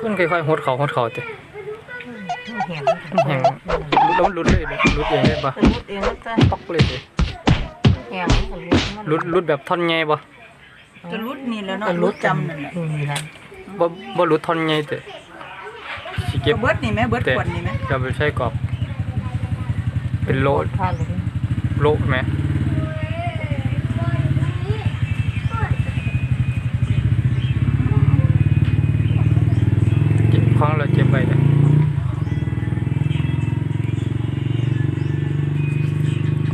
คุณค่อยๆหดเขาหดเขาเตะแห้งแห้งแล้วมันรุดเลยเลยรุดเองเลยปะเป็นรุดเองนะจ๊ะปักเลยเตะแห้งรุดรุดแบบท่อนใหญ่ปะจะรุดนี่แล้วเนาะรุดจำนั่นแหละนี่นะบ่บ่รุดท่อนใหญ่เตะสิเก็บเอาเบิดนี่ไหมเบิดแต่ขวดนี่ไหมจะไปใช้กรอบ เป็นโลพาเลยโลไหมเก็บของเราเก็บไว้เลย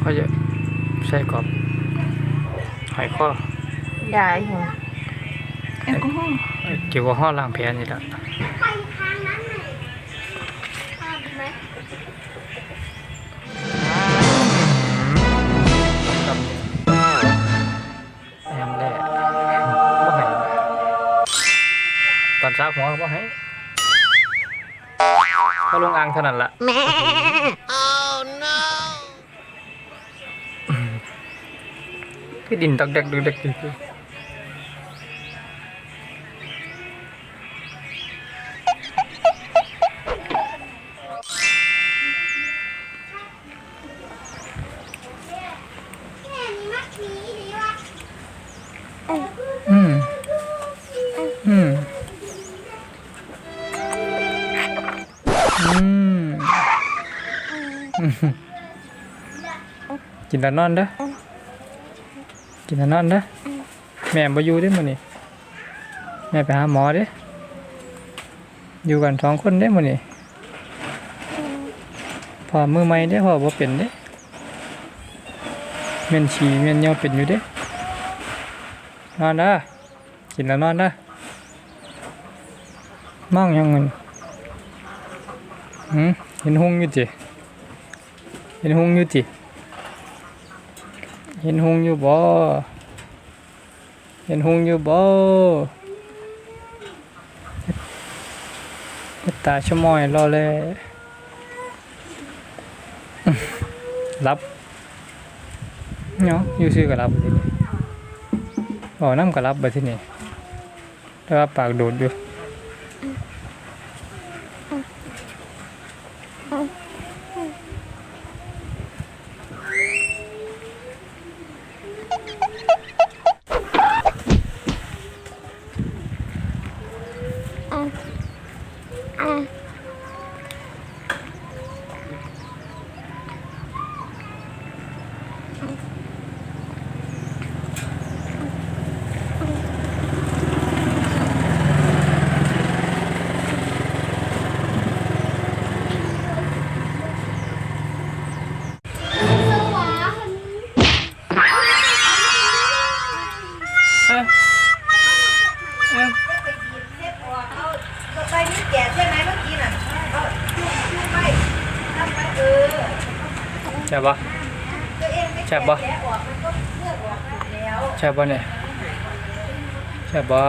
ก็จะ ใช้กรอบหอยข้อยายหัวแอลกอฮอล์เกี่ยวกับห้อล้างแผลนี่แหละกับแอมแร่บ่ให้ตอนเช้าหัวก็บ่ให้ก็ลงอ่างเท่านั้นละ คือดินตักแดกดึ กินแล้วนอนเด้อนแล้วนอนเด้อแม่บ่อยู่เด้มื้อนี้แม่ไปหาหมอเด้ออยู่กันสองคนเด้มื้อนี้พอมือใหม่เด้อพ่อบ่เป็นเด้อแม่นฉี่แม่นเหยาเป็นอยู่เด้นอนเด้อกินแล้วนอนเด้อมองยังเงินหืมเห็นหงอยู่จิเห็นหงอยู่จิ เห็นหงอยู่บ่เห็นหงอยู่บ่เฮ็ดตาชะมอยรอเลยรับเนาะอยู่ซื่อก็รับบอกน้ำก็รับไปที่นี่แต่ว่าปากโดดอยู่ เออเออไปนี่แก่ใช่ไหมเมื่อกี้น่ะเอาจุ่มจุ่มไปทำไปเออใช่ปะตัวเองไม่แก่แล้วออกมันก็เลือกออกแล้วใช่ปะเนี่ยใช่ปะ